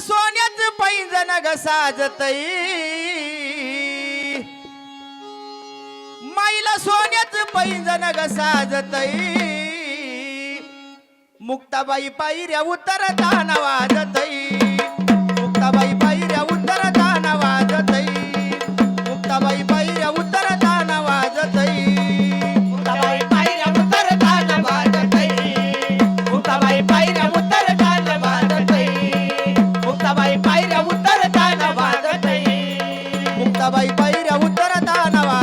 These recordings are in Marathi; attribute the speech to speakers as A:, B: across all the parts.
A: सोन्यात पैंजन ग साजतई. माईला सोन्याच पैंजन ग साजतई. मुक्ताबाई पायऱ्या उतरताना वाजतई.
B: వీర ఉత్తర దానవా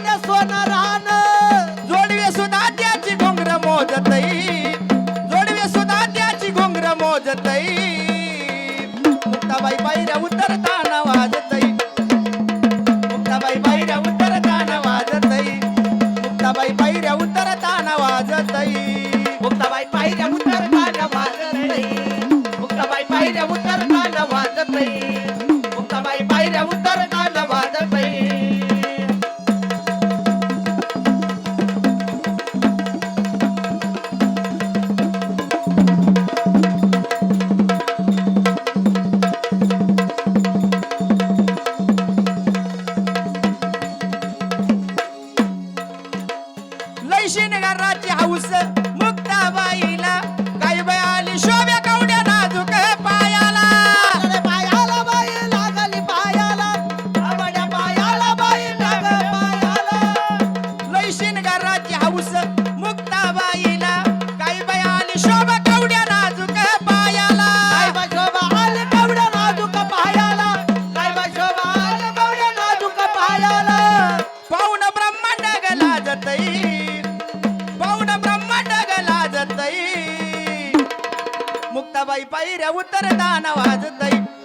B: न सोनं रान
A: जोडवे सुद्धा त्याची घोंगर मोजतई. जोडवे सुद्धा त्याची घोंगर मोजतई. मुक्ताबाई पायऱ्या उतरताना वाजतई. मुक्ताबाई पायऱ्या उतरताना वाजतई. मुक्ताबाई पायऱ्या उतरताना वाजतई.
B: मुक्ताबाई पायऱ्या उतरताना वाजतई. मुक्ताबाई पायऱ्या उतरताना वाजतई.
A: शिनगराची हौस मुक्ताबाईला पायऱ्या उतरताना
B: वाजतय.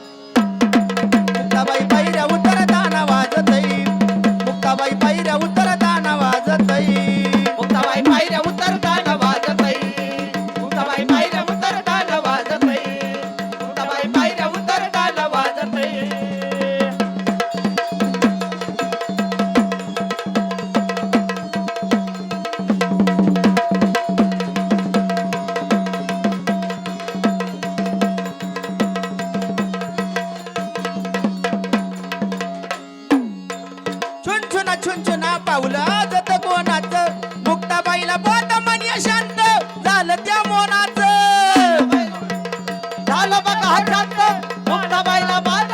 B: छुना
A: छुनछुना पावलं जत कोणाच? मुक्ताबाईला बोट म्हणया शांत. झालं त्या मोनाच
B: झालं बघा हा शांत
A: मुक्ताबाईला
C: बाद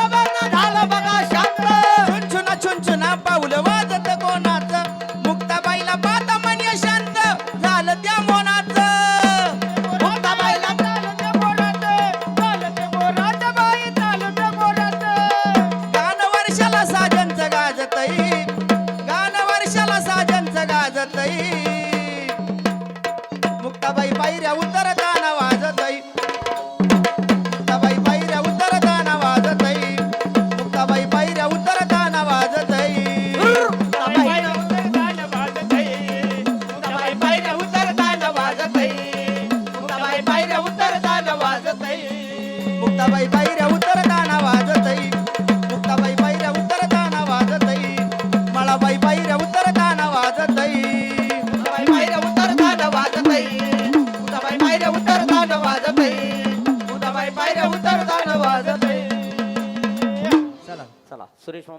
C: turismo.